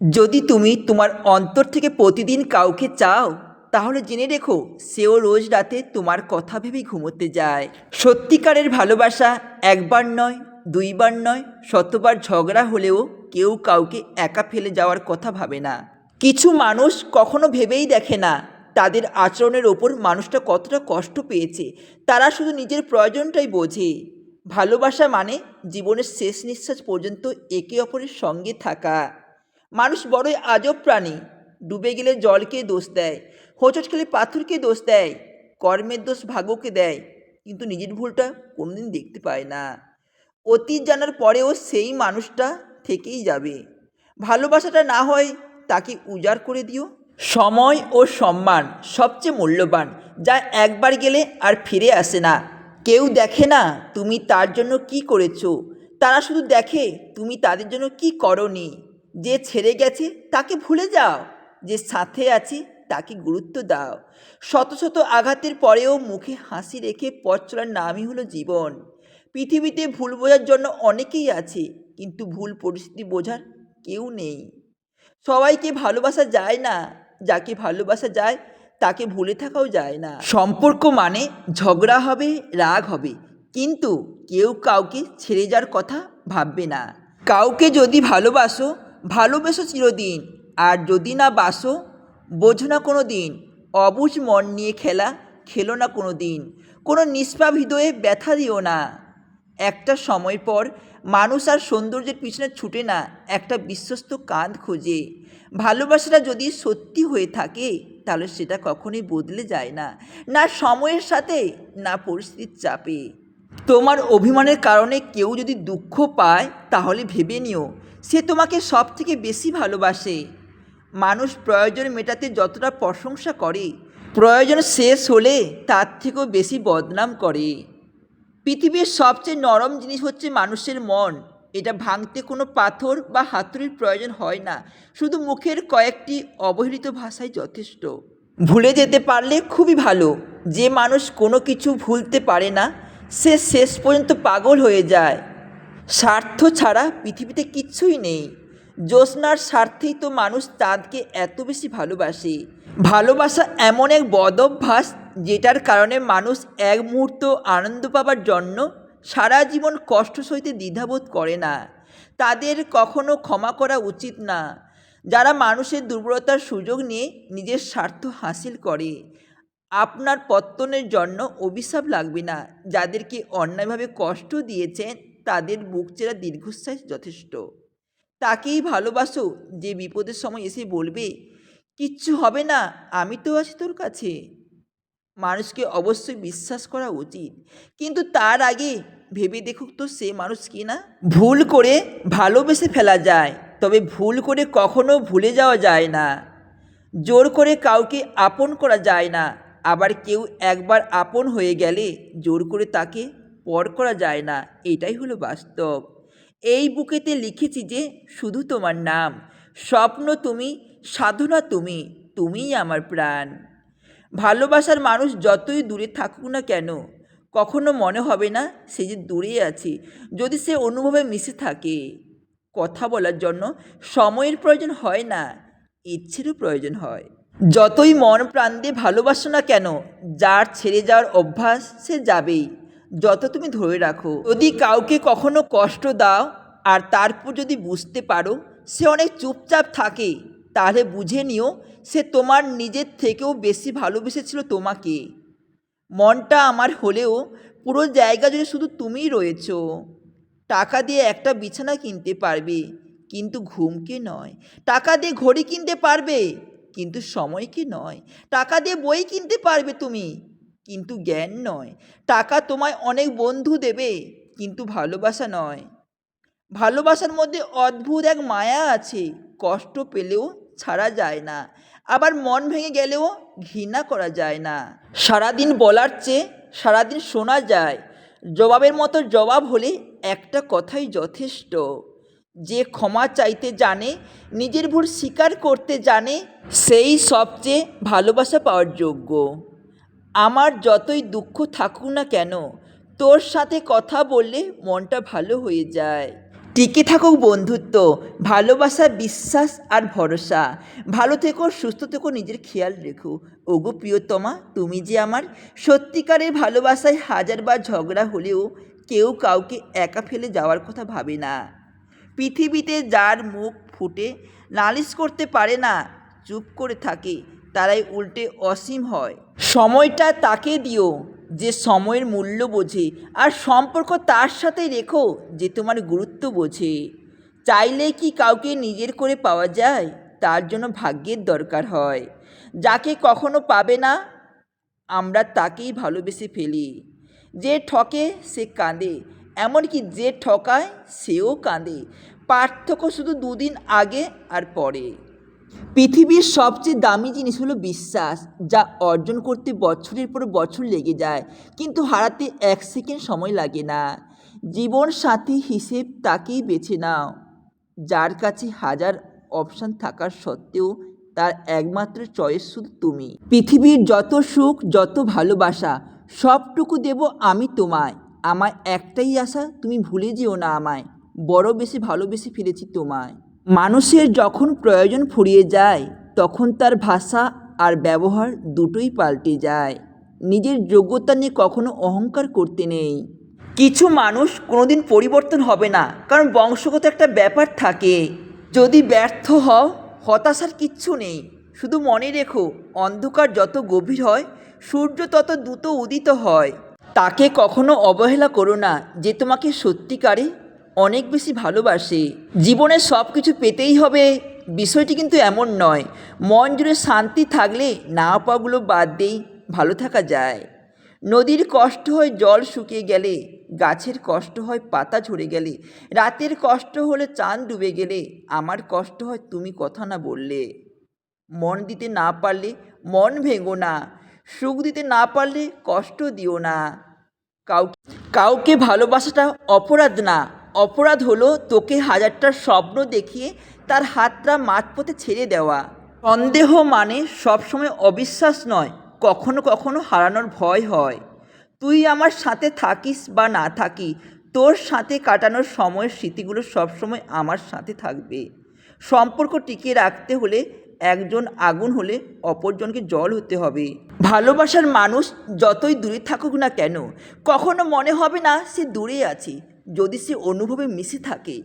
যদি তুমি তোমার অন্তর থেকে প্রতিদিন কাউকে চাও, তাহলে জেনে রেখো, সেও রোজ রাতে তোমার কথা ভেবে ঘুমোতে যায়। সত্যিকারের ভালোবাসা একবার নয়, দুইবার নয়, শতবার ঝগড়া হলেও কেউ কাউকে একা ফেলে যাওয়ার কথা ভাবে না। কিছু মানুষ কখনো ভেবেই দেখে না, তাদের আচরণের ওপর মানুষটা কতটা কষ্ট পেয়েছে। তারা শুধু নিজের প্রয়োজনটাই বোঝে। ভালোবাসা মানে জীবনের শেষ নিঃশ্বাস পর্যন্ত একে অপরের সঙ্গে থাকা। মানুষ বড়ই আজব প্রাণী। ডুবে গেলে জলকে দোষ দেয়? হোঁচট খেলে পাথরকে দোষ দেয়? কর্মের দোষ ভাগ্যকে দেয়? কিন্তু নিজের ভুলটা কোনোদিন দেখতে পায় না। অতীত জানার পরেও সেই মানুষটা থেকেই যাবে। ভালোবাসাটা না হয় তাকে উজাড় করে দিও। সময় ও সম্মান সবচেয়ে মূল্যবান, যা একবার গেলে আর ফিরে আসে না। কেউ দেখে না তুমি তার জন্য কি করেছ। তারা শুধু দেখে তুমি তাদের জন্য কি করনি। যে ছেড়ে গেছে, তাকে ভুলে যাও। যে সাথে আছে, তাকে গুরুত্ব দাও। শত শত আঘাতের পরেও মুখে হাসি রেখে পথ চলার নামই হলো জীবন। পৃথিবীতে ভুল বোঝার জন্য অনেকেই আছে, কিন্তু ভুল পরিস্থিতি বোঝার কেউ নেই। সবাইকে ভালোবাসা যায় না, যাকে ভালোবাসা যায়, তাকে ভুলে থাকাও যায় না। সম্পর্ক মানে ঝগড়া হবে, রাগ হবে, কিন্তু কেউ কাউকে ছেড়ে যাওয়ার কথা ভাববে না। কাউকে যদি ভালোবাসো ভালোবেসো চিরদিন, আর যদি না বাসো, বোঝো না কোনো দিন অবুঝ মন নিয়ে খেলা, খেলো না কোনো দিন কোনো নিষ্পাপ হৃদয়ে ব্যথা দিও না। একটা সময় পর মানুষ আর সৌন্দর্যের পিছনে ছুটে না, একটা বিশ্বস্ত কাঁধ খোঁজে। ভালোবাসাটা যদি সত্যি হয়ে থাকে, তাহলে সেটা কখনোই বদলে যায় না। না সময়ের সাথে, না পরিস্থিতির চাপে। তোমার অভিমানের কারণে কেউ যদি দুঃখ পায়, তাহলে ভেবে নিও। সে তোমাকে সব থেকে বেশি ভালোবাসে। মানুষ প্রয়োজন মেটাতে যতটা প্রশংসা করে, প্রয়োজন শেষ হলে তার থেকেও বেশি বদনাম করে। পৃথিবীর সবচেয়ে নরম জিনিস হচ্ছে মানুষের মন। এটা ভাঙতে কোনো পাথর বা হাতুড়ির প্রয়োজন হয় না। শুধু মুখের কয়েকটি অবহেলিত ভাষাই যথেষ্ট। ভুলে যেতে পারলে খুবই ভালো। যে মানুষ কোনো কিছু ভুলতে পারে না সে শেষ পর্যন্ত পাগল হয়ে যায়। স্বার্থ ছাড়া পৃথিবীতে কিচ্ছুই নেই। জ্যোৎস্নার স্বার্থেই তো মানুষ চাঁদকে এত বেশি ভালোবাসে। ভালোবাসা এমন এক বদ অভ্যাস যেটার কারণে মানুষ এক মুহূর্ত আনন্দ পাবার জন্য সারা জীবন কষ্ট সইতে দ্বিধাবোধ করে না। তাদের কখনো ক্ষমা করা উচিত না। যারা মানুষের দুর্বলতার সুযোগ নিয়ে নিজের স্বার্থ হাসিল করে আপনার পত্তনের জন্য অভিশাপ লাগবে না। যাদেরকে অন্যায়ভাবে কষ্ট দিয়েছেন, তাদের বুক চেরা দীর্ঘশ্বাস যথেষ্ট। তাকেই ভালোবাসো, যে বিপদের সময় এসে বলবে, কিচ্ছু হবে না, আমি তো আছি তোর কাছে। মানুষকে অবশ্যই বিশ্বাস করা উচিত। কিন্তু তার আগে ভেবে দেখুক তো সে মানুষ কি না? ভুল করে ভালোবেসে ফেলা যায়, তবে ভুল করে কখনো ভুলে যাওয়া যায় না। জোর করে কাউকে আপন করা যায় না। আবার কেউ একবার আপন হয়ে গেলে জোর করে তাকে পর করা যায় না। এটাই হলো বাস্তব। এই বুকেতে লিখেছি যে, শুধু তোমার নাম। স্বপ্ন তুমি, সাধনা তুমি, তুমিই আমার প্রাণ। ভালোবাসার মানুষ যতই দূরে থাকুক না কেন, কখনো মনে হবে না সে যে দূরে আছে, যদি সে অনুভবে মিশে থাকে। কথা বলার জন্য সময়ের প্রয়োজন হয় না, ইচ্ছেরও প্রয়োজন হয়। যতই মন প্রাণ দিয়ে ভালোবাসো না কেন, যার ছেড়ে যাওয়ার অভ্যাস সে যাবেই। যত তুমি ধরে রাখো। যদি কাউকে কখনো কষ্ট দাও আর তারপর যদি বুঝতে পারো সে অনেক চুপচাপ থাকে, তাহলে বুঝে নিও সে তোমার নিজের থেকেও বেশি ভালোবেসেছিল তোমাকে। মনটা আমার হলেও পুরো জায়গা জুড়ে শুধু তুমিই রয়েছো। টাকা দিয়ে একটা বিছানা কিনতে পারবে, কিন্তু ঘুমকে নয়। টাকা দিয়ে ঘড়ি কিনতে পারবে? কিন্তু সময় কি নয়? টাকা দিয়ে বই কিনতে পারবে তুমি। কিন্তু জ্ঞান নয়। টাকা তোমায় অনেক বন্ধু দেবে, কিন্তু ভালোবাসা নয়। ভালোবাসার মধ্যে অদ্ভুত এক মায়া আছে। কষ্ট পেলেও ছাড়া যায় না। আবার মন ভেঙে গেলেও ঘৃণা করা যায় না। সারাদিন বলার চেয়ে সারাদিন শোনা যায়। জবাবের মতো জবাব হলে একটা কথাই যথেষ্ট। যে ক্ষমা চাইতে জানে, নিজের ভুল স্বীকার করতে জানে, সেই সবচেয়ে ভালোবাসা পাওয়ার যোগ্য। আমার যতই দুঃখ থাকুক না কেন, তোর সাথে কথা বললে মনটা ভালো হয়ে যায়। টিকে থাকুক বন্ধুত্ব, ভালোবাসা, বিশ্বাস আর ভরসা। ভালো থেকো, সুস্থ থেকো, নিজের খেয়াল রেখো। ওগো প্রিয়তমা, তুমি যে আমার সত্যিকারের ভালোবাসায় হাজারবার ঝগড়া হলেও কেউ কাউকে একা ফেলে যাওয়ার কথা ভাবে না। পৃথিবীতে যার মুখ ফুটে নালিশ করতে পারে না, চুপ করে থাকে, তারাই উল্টে অসীম হয়। সময়টা তাকে দিও, যে সময়ের মূল্য বোঝে, আর সম্পর্ক তার সাথে রেখো, যে তোমার গুরুত্ব বোঝে। চাইলে কি কাউকে নিজের করে পাওয়া যায়? তার জন্য ভাগ্যের দরকার হয়। যাকে কখনো পাবে না, আমরা তাকেই ভালোবেসে ফেলি। যে ঠকে, সে কাঁদে এমনকি যে ঠকায় সেও কাঁদে। পার্থক্য শুধু দুদিন আগে আর পরে। পৃথিবীর সবচেয়ে দামি জিনিস হলো বিশ্বাস, যা অর্জন করতে বছরের পর বছর লেগে যায়, কিন্তু হারাতে এক সেকেন্ড সময় লাগে না। জীবন সাথী হিসেব তাকেই বেছে নাও। যার কাছে হাজার অপশান থাকার সত্ত্বেও তার একমাত্র চয়েস শুধু তুমি। পৃথিবীর যত সুখ, যত ভালোবাসা, সবটুকু দেব আমি তোমায়। আমার একটাই আশা, তুমি ভুলে যেও না আমায়। বড় বেশি ভালোবেসে ফিরেছি তোমায়। মানুষের যখন প্রয়োজন ফুরিয়ে যায়, তখন তার ভাষা আর ব্যবহার দুটোই পাল্টে যায়। নিজের যোগ্যতা নিয়ে কখনো অহংকার করতে নেই। কিছু মানুষ কোনোদিন পরিবর্তন হবে না, কারণ বংশগত একটা ব্যাপার থাকে। যদি ব্যর্থ হও, হতাশার কিচ্ছু নেই। শুধু মনে রেখো, অন্ধকার যত গভীর হয়, সূর্য তত দ্রুত উদিত হয়। তাকে কখনো অবহেলা করো না যে তোমাকে সত্যিকারে অনেক বেশি ভালোবাসে। জীবনে সব কিছু পেতেই হবে। বিষয়টি কিন্তু এমন নয়। মন জুড়ে শান্তি থাকলে না পাওয়াগুলো বাদ দিয়েই ভালো থাকা যায়। নদীর কষ্ট হয় জল শুকিয়ে গেলে, গাছের কষ্ট হয় পাতা ঝরে গেলে, রাতের কষ্ট হলে চাঁদ ডুবে গেলে, আমার কষ্ট হয় তুমি কথা না বললে। মন দিতে না পারলে মন ভেঙো না। সুখ দিতে না পারলে কষ্ট দিও না। কাউ কাউকে ভালোবাসাটা অপরাধ না। অপরাধ হলো তোকে হাজারটা স্বপ্ন দেখিয়ে তার হাতটা মাঝপথে ছেড়ে দেওয়া। সন্দেহ মানে সবসময় অবিশ্বাস নয়, কখনো কখনো হারানোর ভয় হয়। তুই আমার সাথে থাকিস বা না থাকি, তোর সাথে কাটানোর সময়ের স্মৃতিগুলো সবসময় আমার সাথে থাকবে। সম্পর্ক টিকিয়ে রাখতে হলে একজন আগুন হলে অপরজনকে জল হতে হবে। ভালোবাসার মানুষ যতই দূরে থাকুক না কেন, কখনো মনে হবে না সে দূরে আছে, যদি সে অনুভবে মিশে থাকে।